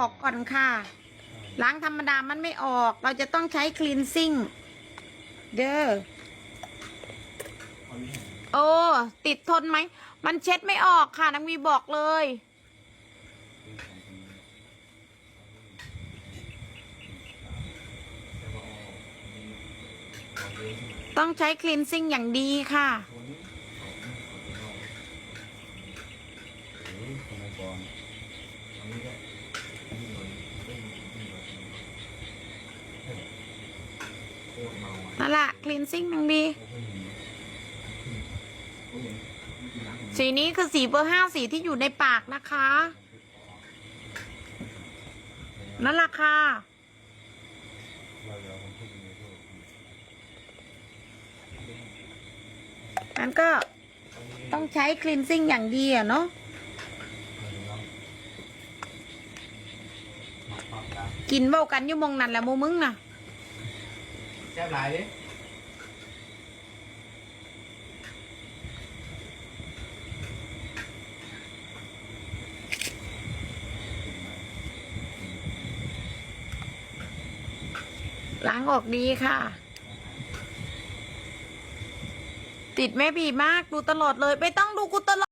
ออกก่อนค่ะ ล้างธรรมดามันไม่ออก เราจะต้องใช้คลีนซิ่ง เด้อ โอ้ ติดทนไหม มันเช็ดไม่ออกค่ะนางวีบอกเลย ต้องใช้คลีนซิ่งอย่างดีค่ะนั่น นั่นแหละคลีนซิ่งนางบีสีนี้คือสีเบอร์ห้าสีที่อยู่ในปากนะคะ นั่นแหละค่ะมันก็ต้องใช้คลีนซิ่งอย่างดีอะเนาะกินเบ้ากันอยู่มองนั่นแหละโมมึงน่ะ แซ่บหลายดิล้างออกดีค่ะ ติดแม่บีมาก ดูตลอดเลย ไม่ต้องดูกูตลอด